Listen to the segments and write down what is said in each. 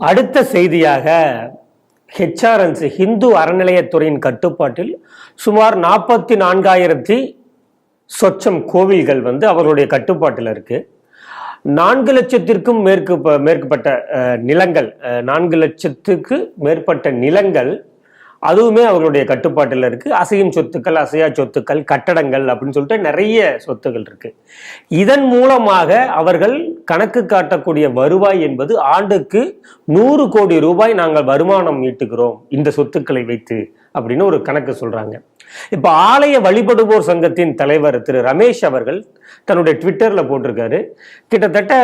அடுத்த செய்தியாக ஹெச்ஆர்என்சி ஹிந்து அறநிலையத்துறையின் கட்டுப்பாட்டில் சுமார் நாற்பத்தி நான்காயிரத்தி சொச்சம் கோவில்கள் வந்து அவர்களுடைய கட்டுப்பாட்டில் இருக்குது நான்கு லட்சத்திற்கும் மேற்கு மேற்குப்பட்ட நிலங்கள் நான்கு லட்சத்துக்கு மேற்பட்ட நிலங்கள் அதுவுமே அவர்களுடைய கட்டுப்பாட்டில் இருக்குது அசையும் சொத்துக்கள் அசையா சொத்துக்கள் கட்டடங்கள் அப்படின்னு சொல்லிட்டு நிறைய சொத்துக்கள் இருக்குது இதன் மூலமாக அவர்கள் கணக்கு காட்டக்கூடிய வருவாய் என்பது ஆண்டுக்கு நூறு கோடி ரூபாய் நாங்கள் வருமானம் ஈட்டுகிறோம் இந்த சொத்துக்களை வைத்து அப்படின்னு ஒரு கணக்கு சொல்கிறாங்க இப்போ ஆலய வழிபடுவோர் சங்கத்தின் தலைவர் திரு ரமேஷ் அவர்கள் தன்னுடைய ட்விட்டரில் போட்டிருக்காரு. கிட்டத்தட்ட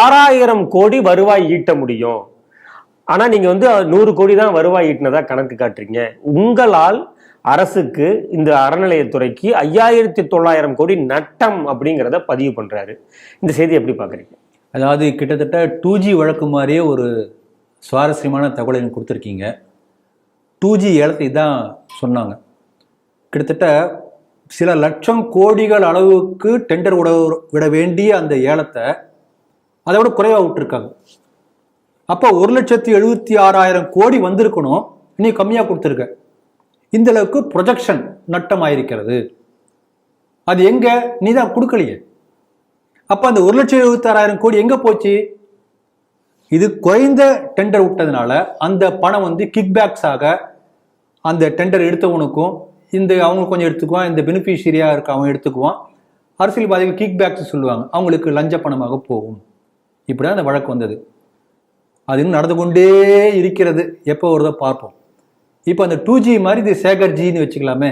ஆறாயிரம் கோடி வருவாய் ஈட்ட முடியும். ஆனால் நீங்கள் வந்து நூறு கோடி தான் வருவாய் ஈட்டினதா கணக்கு காட்டுறீங்க. உங்களால் அரசுக்கு இந்த அறநிலையத்துறைக்கு ஐயாயிரத்தி தொள்ளாயிரம் கோடி நட்டம் அப்படிங்கிறத பதிவு பண்ணுறாரு இந்த செய்தி எப்படி பார்க்குறீங்க? அதாவது கிட்டத்தட்ட டூ ஜி வழக்கு மாதிரியே ஒரு சுவாரஸ்யமான தகவலை கொடுத்துருக்கீங்க. டூ ஜி ஏலத்தை தான் சொன்னாங்க. கிட்டத்தட்ட சில லட்சம் கோடிகள் அளவுக்கு டெண்டர் விட விட வேண்டிய அந்த ஏலத்தை அதை விட குறைவாக விட்டுருக்காங்க. அப்போ ஒரு லட்சத்தி எழுபத்தி ஆறாயிரம் கோடி வந்திருக்கணும். நீ கம்மியாக கொடுத்துருக்க. இந்த அளவுக்கு ப்ரொஜெக்ஷன் நட்டம் ஆயிருக்கிறது அது எங்க? நீ தான் கொடுக்கலையே. அப்போ அந்த ஒரு லட்சம் எழுபத்தாறாயிரம் கோடி எங்க போச்சு? இது குறைந்த டெண்டர் விட்டதுனால அந்த பணம் வந்து கிக்பேக்ஸாக அந்த டெண்டர் எடுத்தவனுக்கும் இந்த அவங்க கொஞ்சம் எடுத்துக்குவான் இந்த பெனிஃபிஷியரியா இருக்க அவன் எடுத்துக்குவான் அரசியல்வாதிகள் கிக்பேக்ஸ் சொல்லுவாங்க. அவங்களுக்கு லஞ்ச பணமாக போகும். இப்படிதான் அந்த வழக்கு வந்தது. அது இன்னும் நடந்து கொண்டே இருக்கிறது. எப்போ வருதோ பார்ப்போம். இப்போ அந்த டூ ஜி மாதிரி இது சேகர் ஜின்னு வச்சுக்கலாமே.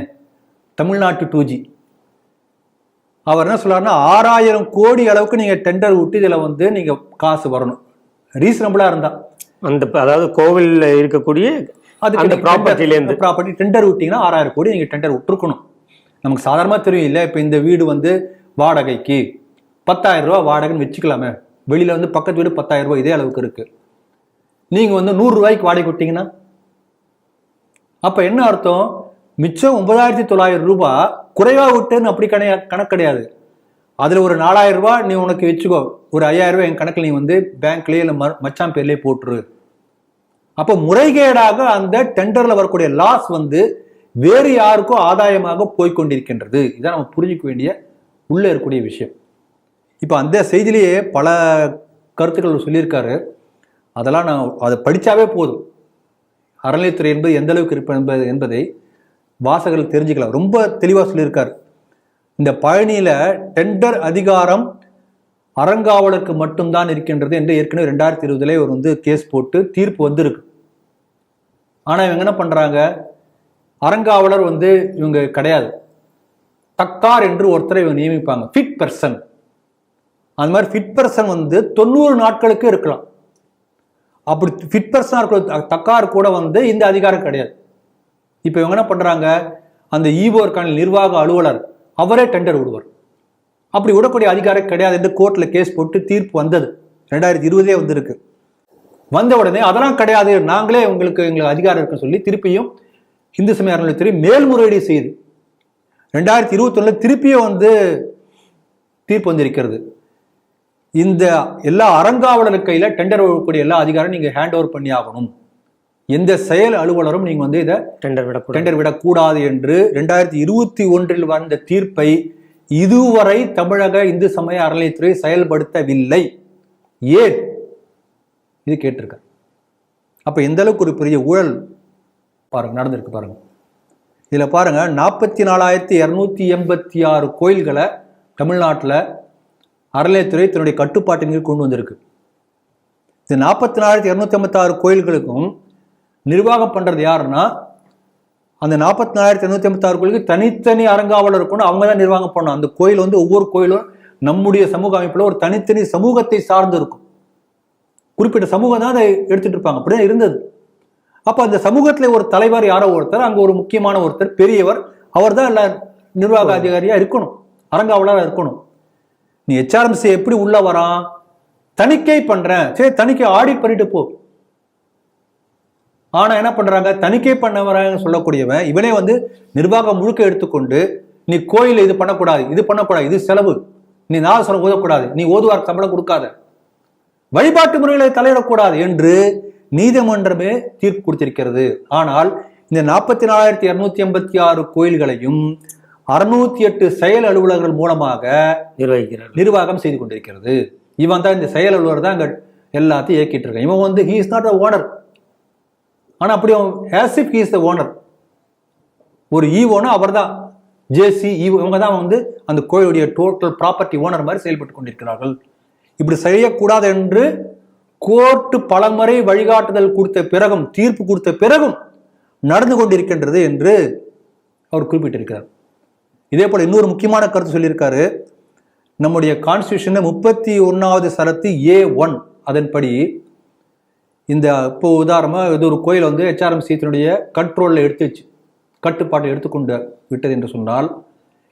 தமிழ்நாட்டு டூ ஜி அவர் என்ன சொல்றாருன்னா ஆறாயிரம் கோடி அளவுக்கு நீங்க டெண்டர் விட்டு இதுல வந்து நீங்க காசு வரணும். ரீசனபிளா இருந்தா. அந்த அதாவது கோவில்ல இருக்கக்கூடிய அந்த ப்ராப்பர்ட்டில இருந்து ப்ராப்பர்ட்டி டெண்டர் விட்டீங்கன்னா ஆறாயிரம் கோடி நீங்க டெண்டர் விட்டுருக்கணும். நமக்கு சாதாரணமா தெரியும் இல்ல இப்ப இந்த வீடு வந்து வாடகைக்கு பத்தாயிரம் ரூபாய் வாடகைன்னு வச்சுக்கலாமே. வெளியில வந்து பக்கத்து வீடு பத்தாயிரம் ரூபாய் இதே அளவுக்கு இருக்கு. நீங்கள் வந்து நூறுரூவாய்க்கு வாடகை விட்டீங்கன்னா அப்போ என்ன அர்த்தம்? மிச்சம் ஒன்பதாயிரத்தி தொள்ளாயிரம் ரூபாய் குறைவாக விட்டுன்னு அப்படி கிடையா கணக்கு கிடையாது. அதில் ஒரு நாலாயிரம் ரூபாய் நீ உனக்கு வச்சுக்கோ. ஒரு ஐயாயிரம் ரூபாய் என் கணக்கில் நீ வந்து பேங்க்லேயே இல்லை ம- மச்சான் பேர்லேயே போட்டுரு. அப்போ முறைகேடாக அந்த டெண்டரில் வரக்கூடிய லாஸ் வந்து வேறு யாருக்கோ ஆதாயமாக போய்க்கொண்டிருக்கின்றது. இதான் நம்ம புரிஞ்சிக்க வேண்டிய உள்ளே இருக்கக்கூடிய விஷயம். இப்போ அந்த செய்தியிலேயே பல கருத்துக்கள் சொல்லியிருக்காரு. அதெல்லாம் நான் அதை படித்தாவே போதும். அறநிலையத்துறை என்பது எந்த அளவுக்கு இருப்பது என்பது என்பதை வாசகர்கள் தெரிஞ்சுக்கலாம் ரொம்ப தெளிவாக சொல்லியிருக்கார். இந்த பழனியில் டெண்டர் அதிகாரம் அறங்காவலருக்கு மட்டும்தான் இருக்கின்றது என்று ஏற்கனவே ரெண்டாயிரத்தி இருபதுல இவர் வந்து கேஸ் போட்டு தீர்ப்பு வந்திருக்கு. ஆனால் இவங்க என்ன பண்ணுறாங்க அறங்காவலர் வந்து இவங்க கிடையாது. தக்கார் என்று ஒருத்தரை இவங்க நியமிப்பாங்க. ஃபிட் பர்சன் அந்த மாதிரி ஃபிட் பர்சன் வந்து தொண்ணூறு நாட்களுக்கு இருக்கலாம். அப்படி ஃபிட் பர்சனாக இருக்கிற தக்கார் கூட வந்து இந்த அதிகாரம் கிடையாது. இப்போ இவங்க என்ன பண்ணுறாங்க அந்த ஈவோர்கான நிர்வாக அலுவலர் அவரே டெண்டர் விடுவார். அப்படி விடக்கூடிய அதிகாரம் கிடையாது என்று கோர்ட்டில் கேஸ் போட்டு தீர்ப்பு வந்தது. ரெண்டாயிரத்தி இருபதே வந்திருக்கு. வந்த உடனே அதெல்லாம் கிடையாது. நாங்களே உங்களுக்கு எங்களுக்கு அதிகாரம் இருக்குன்னு சொல்லி திருப்பியும் இந்து சமய அறநிலையத்துறை மேல்முறையீடு செய்யுது ரெண்டாயிரத்தி இருபத்தொன்னில் திருப்பியும் வந்து தீர்ப்பு வந்திருக்கிறது. இந்த எல்லா அறங்காவலர் கையில டெண்டர் விடக்கூடிய எல்லா அதிகாரம் நீங்க ஹேண்ட் ஓவர் பண்ணி ஆகணும் எந்த செயல் அலுவலரும் நீங்க வந்து இதை டெண்டர் விடக்கூடாது. டெண்டர் விடக்கூடாது என்று ரெண்டாயிரத்தி இருபத்தி ஒன்றில் வந்த தீர்ப்பை இதுவரை தமிழக இந்து சமய அறநிலையத்துறை செயல்படுத்தவில்லை. ஏன்? இது கேட்டிருக்க அப்ப எந்த அளவுக்கு ஒரு பெரிய ஊழல் பாருங்க நடந்திருக்கு பாருங்க. இதுல பாருங்க நாற்பத்தி நாலாயிரத்தி இருநூத்தி எண்பத்தி ஆறு கோயில்களை தமிழ்நாட்டில் அறநிலையத்துறை தன்னுடைய கட்டுப்பாட்டின் கீழ் கொண்டு வந்திருக்கு. இந்த நாற்பத்தி நாலாயிரத்தி இரநூத்தி ஐம்பத்தாறு கோயில்களுக்கும் நிர்வாகம் பண்றது யாருன்னா அந்த நாற்பத்தி நாலாயிரத்தி இரநூத்தி ஐம்பத்தாறு கோயிலுக்கு தனித்தனி அறங்காவலர் இருக்கணும் அவங்க தான் நிர்வாகம் பண்ணணும். அந்த கோயில் வந்து ஒவ்வொரு கோயிலும் நம்முடைய சமூக அமைப்புல ஒரு தனித்தனி சமூகத்தை சார்ந்து இருக்கும். குறிப்பிட்ட சமூகம் தான் அதை எடுத்துட்டு இருப்பாங்க. அப்படிதான் இருந்தது. அப்ப அந்த சமூகத்துல ஒரு தலைவர் யாரோ ஒருத்தர் அங்க ஒரு முக்கியமான ஒருத்தர் பெரியவர் அவர் தான் எல்லா நிர்வாக அதிகாரியா இருக்கணும். அறங்காவலரா இருக்கணும். நீ ஹெச்ஆர்எம்சி எப்படி உள்ள வரான்? தணிக்கை பண்றேன். சரி தணிக்கை ஆடிட் பண்ணிட்டு போ. ஆனா என்ன பண்றாங்க? தணிக்கை பண்ண வராங்கன்னு சொல்லக்கூடியவன் இவனே வந்து நிர்வாகம் முழுக்க எடுத்துக்கொண்டு நீ கோயில் இது பண்ணக்கூடாது இது பண்ணக்கூடாது இது செலவு. நீ நாதஸ்வரம் ஓதக்கூடாது. நீ ஓதுவார் சம்பளம் கொடுக்காத. வழிபாட்டு முறைகளை தலையிடக்கூடாது என்று நீதிமன்றமே தீர்ப்பு கொடுத்திருக்கிறது. ஆனால் இந்த நாற்பத்தி நாலாயிரத்தி இரநூத்தி எண்பத்தி ஆறு கோயில்களையும் அறுநூத்தி எட்டு செயல் அலுவலர்கள் மூலமாக நிர்வகிக்கிறார் நிர்வாகம் செய்து கொண்டிருக்கிறது. இவன் தான் இந்த செயல் அலுவலர் தான் அங்க எல்லாத்தையும் இயக்கிட்டு இருக்கான். இவன் வந்து he is not a owner ஆனா அப்படி அவன் as if he is the owner ஒரு ஈவோனா அவர் தான் ஜேசி ஈவோ இவங்க தான் வந்து அந்த கோயிலுடைய டோட்டல் ப்ராப்பர்ட்டி ஓனர் மாதிரி செயல்பட்டு கொண்டிருக்கிறார்கள். இப்படி செய்யக்கூடாது என்று கோர்ட்டு பலமுறை வழிகாட்டுதல் கொடுத்த பிறகும் தீர்ப்பு கொடுத்த பிறகும் நடந்து கொண்டிருக்கின்றது என்று அவர் குறிப்பிட்டிருக்கிறார். இதே போல இன்னொரு முக்கியமான கருத்து சொல்லியிருக்காரு. நம்முடைய கான்ஸ்டியூஷன்ல முப்பத்தி ஒன்னாவது சரத்து ஏ ஒன் அதன்படி இந்த இப்போ உதாரணமா இது ஒரு கோயில் வந்து ஹெச்ஆர்எம் தன்னுடைய கண்ட்ரோல்ல எடுத்துச்சு கட்டுப்பாட்டை எடுத்துக்கொண்டு விட்டது என்று சொன்னால்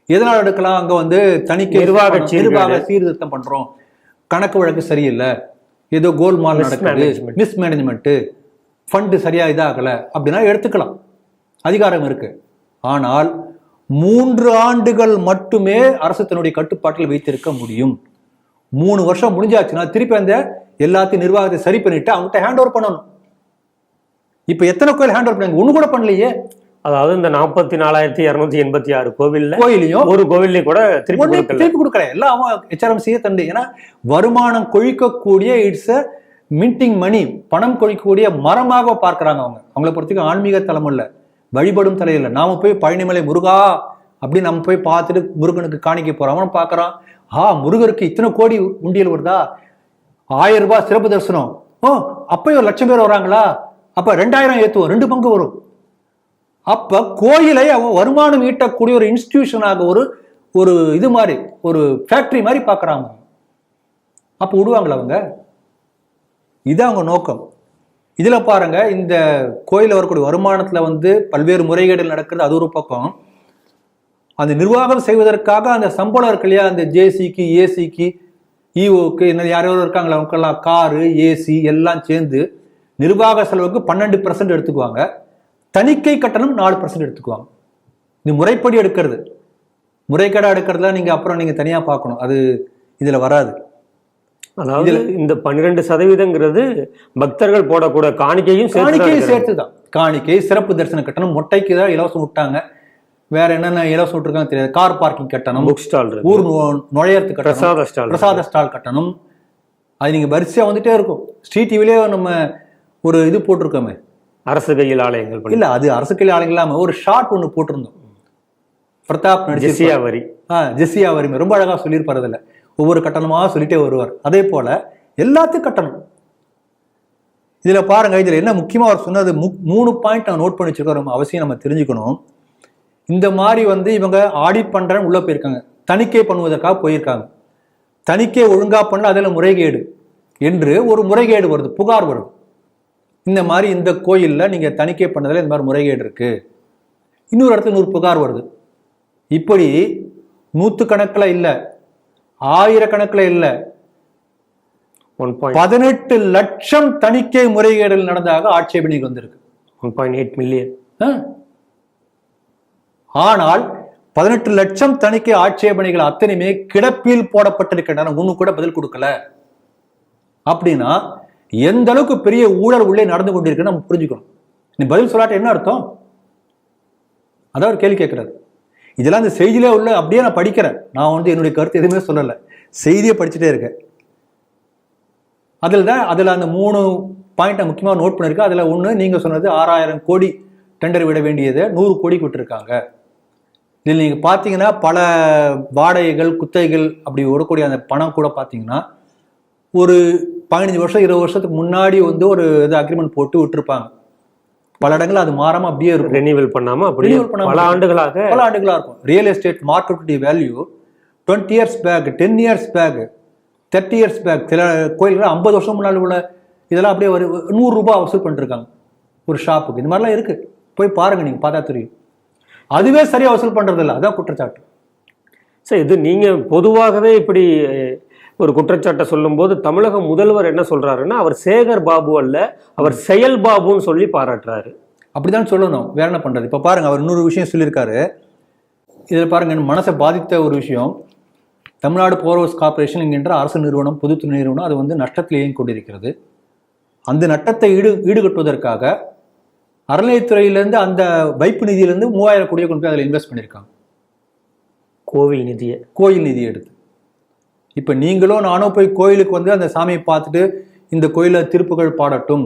எதனால் எடுக்கலாம்? அங்க வந்து தணிக்கை நிர்வாக. நிர்வாக சீர்திருத்தம் பண்றோம். கணக்கு வழக்கு சரியில்லை. ஏதோ கோல்மால் நடக்குது. Mismanagement. மிஸ்மேனேஜ்மெண்ட் ஃபண்டு சரியா இதாகல. அப்படின்னா எடுத்துக்கலாம். அதிகாரம் இருக்கு. ஆனால் மூன்று ஆண்டுகள் மட்டுமே அரசு தன்னுடைய கட்டுப்பாட்டில் வைத்திருக்க முடியும். மூணு வருஷம் முடிஞ்சாச்சுன்னா திருப்பி அந்த எல்லாத்தையும் நிர்வாகத்தை சரி பண்ணிட்டு அவங்ககிட்ட ஹேண்ட் ஓவர் பண்ணணும். இப்ப எத்தனை கோயில் ஹேண்ட் ஓவர் பண்ணாங்க ஒண்ணு கூட பண்ணலையே. அதாவது இந்த நாற்பத்தி நாலாயிரத்தி இருநூத்தி எண்பத்தி ஆறு கோவில்ல கோயிலையும் ஒரு கோவில்லையும் கூட திருப்பி திருப்பி கொடுக்கல. எல்லாம் அவன் ஹெச்ஆர்எம்சியே தண்டு. ஏன்னா வருமானம் கொழிக்கக்கூடிய இட்ஸ் அ மின்டிங் மணி பணம் கொழிக்கக்கூடிய மரமாக பார்க்கறாங்க அவங்க. அவங்கள பொறுத்தவரைக்கும் ஆன்மீக தலம் இல்ல. வழிபடும் தலையில் நாம் போய் பழனிமலை முருகா அப்படின்னு நம்ம போய் பார்த்துட்டு முருகனுக்கு காணிக்க போறோம். பார்க்குறான். ஆ முருகருக்கு இத்தனை கோடி உண்டியல் வருதா? ஆயிரம் ரூபாய் சிறப்பு தரிசனம். ஓ அப்பயும் ஒரு லட்சம் பேர் வராங்களா அப்போ ரெண்டாயிரம் ஏற்றுவோம் ரெண்டு பங்கு வரும். அப்போ கோயிலை அவன் வருமானம் ஈட்டக்கூடிய ஒரு இன்ஸ்டிடியூஷனாக ஒரு ஒரு இது மாதிரி ஒரு ஃபேக்ட்ரி மாதிரி பார்க்குறாங்க. அப்போ விடுவாங்களா அவங்க? இது அவங்க நோக்கம். இதில் பாருங்க இந்த கோயிலில் வரக்கூடிய வருமானத்தில் வந்து பல்வேறு முறைகேடுகள் நடக்கிறது அது ஒரு பக்கம். அந்த நிர்வாகம் செய்வதற்காக அந்த சம்பளம் இருக்கு இல்லையா? அந்த ஜேசிக்கு ஏசிக்கு இஓக்கு என்ன யார் யாரோ இருக்காங்களா? அவங்கெல்லாம் காரு ஏசி எல்லாம் சேர்ந்து நிர்வாக செலவுக்கு பன்னெண்டு பர்சன்ட் எடுத்துக்குவாங்க. தணிக்கை கட்டணம் நாலு பர்சன்ட் எடுத்துக்குவாங்க. இது முறைப்படி எடுக்கிறது. முறைகேடாக எடுக்கிறதுலாம் நீங்கள் அப்புறம் நீங்கள் தனியாக பார்க்கணும். அது இதில் வராது. அதாவது இந்த பன்னிரெண்டு சதவீதங்கிறது பக்தர்கள் போடக்கூடிய காணிக்கையும் சேர்த்து தான் காணிக்கை சிறப்பு தரிசன கட்டணம் மொட்டைக்கு தான் இலவசம் விட்டாங்க. வேற என்னென்ன இலவசம் விட்டுருக்காங்க தெரியாது. கார் பார்க்கிங் கட்டணம் புக் ஸ்டால் ஊர் நுழையறதுக்கு கட்டணம் பிரசாத ஸ்டால். பிரசாத ஸ்டால் கட்டணம். அது நீங்க வரிசையா வந்துட்டே இருக்கும். ஸ்ட்ரீட் டிவிலே நம்ம ஒரு இது போட்டிருக்கோமே. அரசு கையில் ஆலயங்கள் இல்ல அது அரசு கையில் ஆளுங்க இல்லாம ஒரு ஷார்ட் ஒண்ணு போட்டிருந்தோம். பிரதாப் நடிச்சு ஜெசியா வரி ஆ ஜெஸ்ஸியா வரிமை ரொம்ப அழகா சொல்லியிருப்பார் அதுல. ஒவ்வொரு கட்டணமாக சொல்லிட்டே வருவார். அதே போல எல்லாத்துக்கும் கட்டணம். இதில் பாருங்க இதில் என்ன முக்கியமாக அவர் சொன்னது மு- மூணு பாயிண்ட் நான் நோட் பண்ணி வச்சுருக்கோம். நம்ம அவசியம் நம்ம தெரிஞ்சுக்கணும். இந்த மாதிரி வந்து இவங்க ஆடிட் பண்ணுறேன்னு உள்ளே போயிருக்காங்க. தணிக்கை பண்ணுவதற்காக போயிருக்காங்க. தணிக்கை ஒழுங்காக பண்ண அதில் முறைகேடு என்று ஒரு முறைகேடு வருது புகார் வரும் இந்த மாதிரி இந்த கோயிலில் நீங்கள் தணிக்கை பண்ணதில் இந்த மாதிரி முறைகேடு இருக்குது இன்னொரு இடத்துல நூறு புகார் வருது. இப்படி நூற்றுக்கணக்கில் இல்லை ஆயிரக்கணக்கில் இல்லை. பதினெட்டு லட்சம் தணிக்கை முறைகேடுகள் நடந்ததாக ஆட்சேபனைகள் வந்திருக்கு. One point eight million? ஆனால் பதினெட்டு லட்சம் தணிக்கை ஆட்சேபனைகள் அத்தனையுமே கிடப்பில் போடப்பட்டிருக்கின்றன. ஒண்ணு கூட பதில் கொடுக்கல. அப்படின்னா எந்த அளவுக்கு பெரிய ஊழல் உள்ளே நடந்து கொண்டிருக்குன்னு நம்ம புரிஞ்சுக்கணும். நீ பதில் சொல்லாட்ட என்ன அர்த்தம்? அதான் ஒரு கேள்வி கேட்கிறாரு. இதெல்லாம் இந்த செய்தியிலே உள்ள அப்படியே நான் படிக்கிறேன். நான் வந்து என்னுடைய கருத்து எதுவுமே சொல்லலை. செய்தியை படிச்சுட்டே இருக்கேன். அதில் தான் அதில் அந்த மூணு பாயிண்ட்டை முக்கியமாக நோட் பண்ணியிருக்கேன். அதில் ஒன்று நீங்கள் சொன்னது ஆறாயிரம் கோடி டெண்டர் விட வேண்டியதை நூறு கோடி விட்டுருக்காங்க. இதில் நீங்கள் பார்த்தீங்கன்னா பல வாடகைகள் குத்தகைகள் அப்படி விடக்கூடிய அந்த பணம் கூட பார்த்தீங்கன்னா ஒரு பதினஞ்சு வருஷம் இருபது வருஷத்துக்கு முன்னாடி வந்து ஒரு இது அக்ரிமெண்ட் போட்டு விட்டுருப்பாங்க. பல இடங்கள் அது மாறாம அப்படியே இருக்கும். ரெனிவல் பண்ணாம அப்படியே பல ஆண்டுகளாக பல ஆண்டுகளா இருக்கும். Real estate மார்க்கெட்டுடைய value twenty years back ten years back thirty years back சில கோயில்கள் ஐம்பது வருஷம் முன்னாடி உள்ள இதெல்லாம் அப்படியே ஒரு நூறு ரூபாய் வசூல் பண்ணிருக்காங்க. ஒரு ஷாப்புக்கு இந்த மாதிரிலாம் இருக்கு. போய் பாருங்க நீங்க பார்த்தா தெரியும். அதுவே சரியா வசூல் பண்றது இல்ல அதான் குற்றச்சாட்டு. சரி இது நீங்க பொதுவாகவே இப்படி ஒரு குற்றச்சாட்டை சொல்லும்போது தமிழக முதல்வர் என்ன சொல்றாருன்னா அவர் சேகர் பாபு அல்ல அவர் செயல் பாபுன்னு சொல்லி பாராட்டுறாரு. அப்படிதான் சொல்லணும். வேற என்ன பண்றது? இப்ப பாருங்க அவர் இன்னொரு விஷயம் சொல்லியிருக்காரு. இதுல பாருங்க மனசை பாதித்த ஒரு விஷயம். தமிழ்நாடு போரோஸ் கார்ப்பரேஷன் என்கின்ற அரசு நிறுவனம் பொதுத்துறை நிறுவனம் அது வந்து நஷ்டத்தில் இயங்கிக் கொண்டிருக்கிறது. அந்த நட்டத்தை ஈடு ஈடுகட்டுவதற்காக அறநிலையத்துறையிலேருந்து அந்த வைப்பு நிதியிலேருந்து மூவாயிரம் கோடியை கொண்டு போய் அதில் இன்வெஸ்ட் பண்ணியிருக்காங்க. கோவில் நிதியை. கோயில் நிதி எடுத்து. இப்போ நீங்களும் நானும் போய் கோயிலுக்கு வந்து அந்த சாமியை பார்த்துட்டு இந்த கோயிலில் திருப்புகள் பாடட்டும்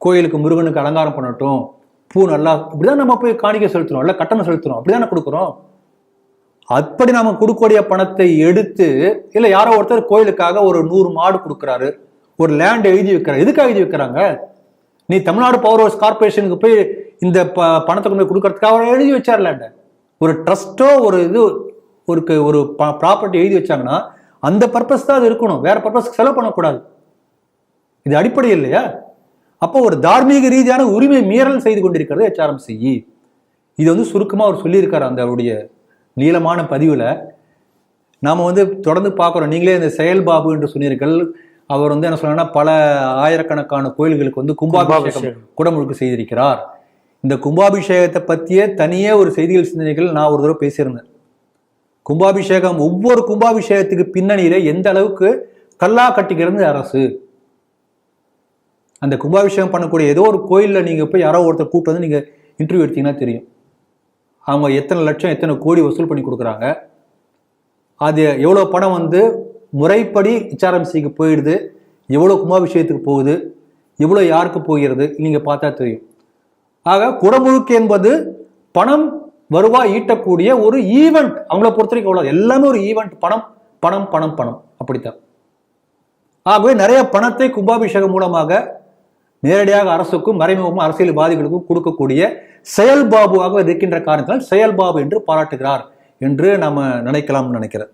கோயிலுக்கு முருகனுக்கு அலங்காரம் பண்ணட்டும் பூ நல்லா இப்படிதான் நம்ம போய் காணிக்க செலுத்துறோம் இல்லை கட்டணம் செலுத்துறோம் அப்படிதானே கொடுக்குறோம்? அப்படி நாம கொடுக்கக்கூடிய பணத்தை எடுத்து இல்லை யாரோ ஒருத்தர் கோயிலுக்காக ஒரு நூறு மாடு கொடுக்குறாரு ஒரு லேண்ட் எழுதி வைக்கிறாரு எதுக்காக எழுதி வைக்கிறாங்க? நீ தமிழ்நாடு பவர் ஹவுஸ் கார்பரேஷனுக்கு போய் இந்த ப பணத்தை கொண்டு போய் கொடுக்கறதுக்காக அவர் எழுதி வச்சார் லேண்டை ஒரு ட்ரஸ்ட்டோ ஒரு இது ஒரு ஒரு ப்ராப்பர்ட்டி எழுதி வச்சாங்கன்னா அந்த பர்பஸ் தான் அது இருக்கணும். வேற பர்பஸ்க்கு செலவு பண்ணக்கூடாது. இது அடிப்படை இல்லையா? அப்போ ஒரு தார்மீக ரீதியான உரிமை மீறல் செய்து கொண்டிருக்கிறது ஹெச்ஆர்எம்சி இது வந்து சுருக்கமா அவர் சொல்லியிருக்காரு அந்த அவருடைய நீளமான பதிவுல. நாம வந்து தொடர்ந்து பார்க்குறோம். நீங்களே இந்த செயல்பாபு என்று சொன்னீர்கள். அவர் வந்து என்ன சொன்னாங்கன்னா பல ஆயிரக்கணக்கான கோயில்களுக்கு வந்து கும்பாபிஷேகம் கும்பாபிஷேகம். குடமுழுக்கு செய்திருக்கிறார். இந்த கும்பாபிஷேகத்தை பற்றியே தனியே ஒரு செய்திகள் சிந்தனைகள் நான் ஒரு தடவை பேசியிருந்தேன். கும்பாபிஷேகம் ஒவ்வொரு கும்பாபிஷேகத்துக்கு பின்னணியில எந்த அளவுக்கு கல்லா கட்டிக்கிறது அரசு. அந்த கும்பாபிஷேகம் பண்ணக்கூடிய ஏதோ ஒரு கோயிலில் நீங்கள் போய் யாரோ ஒருத்தர் கூப்பிட்டு வந்து நீங்கள் இன்டர்வியூ எடுத்தீங்கன்னா தெரியும். அவங்க எத்தனை லட்சம் எத்தனை கோடி வசூல் பண்ணி கொடுக்குறாங்க. அது எவ்வளோ பணம் வந்து முறைப்படி ஹெச்ஆர்எம்சிக்கு போயிடுது. எவ்வளோ கும்பாபிஷேகத்துக்கு போகுது. எவ்வளோ யாருக்கு போகிறது? நீங்கள் பார்த்தா தெரியும். ஆக குடமுழுக்கு என்பது பணம் வருவாய் ஈட்டக்கூடிய ஒரு ஈவெண்ட் அவங்கள பொறுத்த வரைக்கும் அவ்வளோ எல்லாமே ஒரு ஈவெண்ட் பணம் பணம் பணம் பணம். அப்படித்தான். ஆகவே நிறைய பணத்தை கும்பாபிஷேகம் மூலமாக நேரடியாக அரசுக்கும் மறைமுகமாக அரசியல்வாதிகளுக்கும் கொடுக்கக்கூடிய செயல்பாபுவாக இருக்கின்ற காரணத்தால் செயல்பாபு என்று பாராட்டுகிறார் என்று நம்ம நினைக்கலாம்னு நினைக்கிறேன்.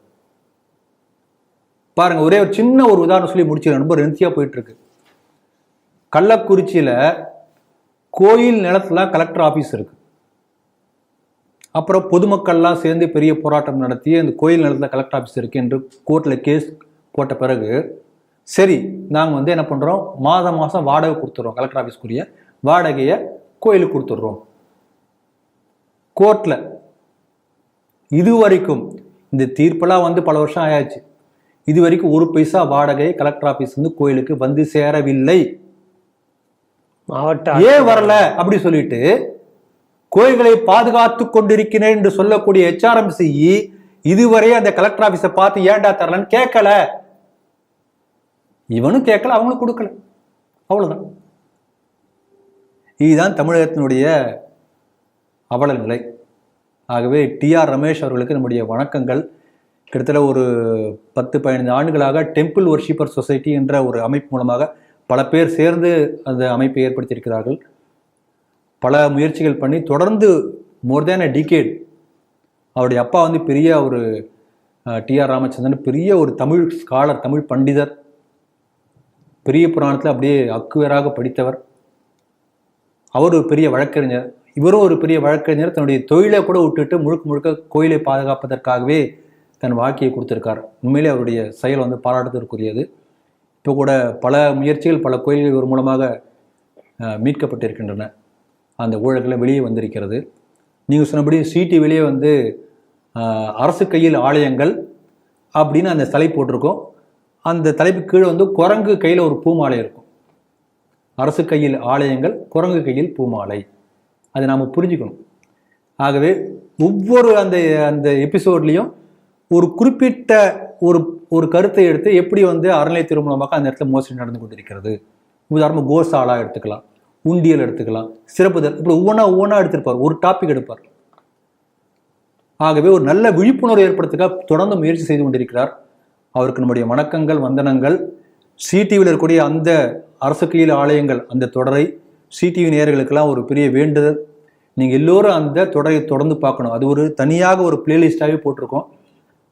பாருங்க ஒரே ஒரு சின்ன ஒரு உதாரணம் சொல்லி முடிச்சு ரொம்ப லென்த்தியா போயிட்டு இருக்கு கள்ளக்குறிச்சியில கோயில் நிலத்துல கலெக்டர் ஆபீஸ் இருக்கு. அப்புறம் பொதுமக்கள்லாம் சேர்ந்து பெரிய போராட்டம் நடத்தி அந்த கோயில் நிலத்துல கலெக்டர் ஆபீஸ் இருக்கு என்று கோர்ட்ல கேஸ் போட்ட பிறகு சரி நாங்கள் வந்து என்ன பண்றோம்? மாதம் மாதம் வாடகை கொடுத்துட்றோம் கலெக்டர் ஆஃபீஸ்க்குரிய வாடகையை கோயிலுக்கு கொடுத்துட்றோம். கோர்ட்ல இது வரைக்கும் இந்த தீர்ப்பெல்லாம் வந்து பல வருஷம் ஆயாச்சு. இது வரைக்கும் ஒரு பைசா வாடகை கலெக்டர் ஆபீஸ் வந்து கோயிலுக்கு வந்து சேரவில்லை. மாவட்ட ஏன் வரல? அப்படி சொல்லிட்டு கோயில்களை பாதுகாத்து கொண்டிருக்கிறேன் என்று சொல்லக்கூடிய ஹெச்ஆர்எம்சிஇ இதுவரை அந்த கலெக்டர் ஆபீஸை பார்த்து ஏன்டா தரலன்னு கேட்கல. இவனும் கேட்கல அவங்களும் கொடுக்கல. அவ்வளோதான் இதுதான் தமிழகத்தினுடைய அவல நிலை. ஆகவே டிஆர் ரமேஷ் அவர்களுக்கு நம்முடைய வணக்கங்கள். கிட்டத்தட்ட ஒரு பத்து பதினைந்து ஆண்டுகளாக டெம்பிள் ஒர்ஷிப்பர் சொசைட்டி என்ற ஒரு அமைப்பு மூலமாக பல பேர் சேர்ந்து அந்த அமைப்பை ஏற்படுத்தியிருக்கிறார்கள். பல முயற்சிகள் பண்ணி தொடர்ந்து மோர் தேன் அ டிகேட் அவருடைய அப்பா வந்து பெரிய ஒரு டிஆர் ராமச்சந்திரன் பெரிய ஒரு தமிழ் ஸ்காலர் தமிழ் பண்டிதர். பெரிய புராணத்தில் அப்படியே அக்குவேராக படித்தவர். அவர் ஒரு பெரிய வழக்கறிஞர். இவரும் ஒரு பெரிய வழக்கறிஞர். தன்னுடைய தொழிலை கூட விட்டுட்டு முழுக்க முழுக்க கோயிலை பாதுகாப்பதற்காகவே தன் வாழ்க்கையை கொடுத்துருக்கார். உண்மையிலே அவருடைய செயல் வந்து பாராட்டுதற்குரியது இப்போ கூட பல முயற்சிகள் பல கோயில்கள் இவர் மூலமாக மீட்கப்பட்டிருக்கின்றன. அந்த ஊழல்களை வெளியே வந்திருக்கிறது. நீங்கள் சொன்னபடி சிடி வெளியே வந்து அரசு கையில் ஆலயங்கள் அப்படின்னு அந்த தலை போட்டிருக்கோம். அந்த தலைப்பு கீழே வந்து குரங்கு கையில் ஒரு பூமாலை இருக்கும். அரசு கையில் ஆலயங்கள் குரங்கு கையில் பூமாலை. அதை நாம் புரிஞ்சுக்கணும். ஆகவே ஒவ்வொரு அந்த அந்த எபிசோட்லேயும் ஒரு குறிப்பிட்ட ஒரு ஒரு கருத்தை எடுத்து எப்படி வந்து அறநிலையத்துறை மூலமாக அந்த இடத்துல மோசடி நடந்து கொண்டிருக்கிறது. உதாரணமாக கோசாலா எடுத்துக்கலாம். உண்டியல் எடுத்துக்கலாம். சிறப்புதல் இப்படி ஒவ்வொன்றா ஒவ்வொன்றா எடுத்திருப்பார். ஒரு டாபிக் எடுப்பார். ஆகவே ஒரு நல்ல விழிப்புணர்வு ஏற்படுத்துக்க தொடர்ந்து முயற்சி செய்து கொண்டிருக்கிறார். அவருக்கு நம்முடைய வணக்கங்கள் வந்தனங்கள். சிடிவியில் இருக்கக்கூடிய அந்த அரசு கீழ் ஆலயங்கள் அந்த தொடரை சிடிவி நேயர்களுக்கெல்லாம் ஒரு பெரிய வேண்டுதல். நீங்கள் எல்லோரும் அந்த தொடரை தொடர்ந்து பார்க்கணும். அது ஒரு தனியாக ஒரு பிளேலிஸ்டாகவே போட்டிருக்கோம்.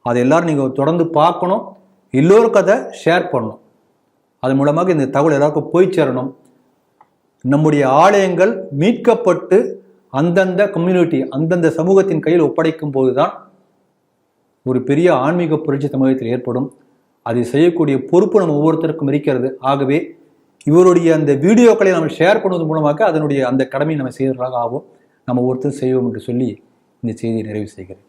அதை எல்லோரும் நீங்கள் தொடர்ந்து பார்க்கணும். எல்லோருக்கும் அதை ஷேர் பண்ணணும். அது மூலமாக இந்த தகவல் எல்லாருக்கும் போய் சேரணும். நம்முடைய ஆலயங்கள் மீட்கப்பட்டு அந்தந்த கம்யூனிட்டி அந்தந்த சமூகத்தின் கையில் ஒப்படைக்கும் போதுதான் ஒரு பெரிய ஆன்மீக புரட்சி தமிழகத்தில் ஏற்படும். அதை செய்யக்கூடிய பொறுப்பு நம்ம ஒவ்வொருத்தருக்கும் இருக்கிறது. ஆகவே இவருடைய அந்த வீடியோக்களை நம்ம ஷேர் பண்ணுவது மூலமாக அதனுடைய அந்த கடமையை நம்ம செய்வதாக ஆகும் நம்ம ஒருத்தர் செய்வோம் என்று சொல்லி இந்த செய்தியை நிறைவு செய்கிறேன்.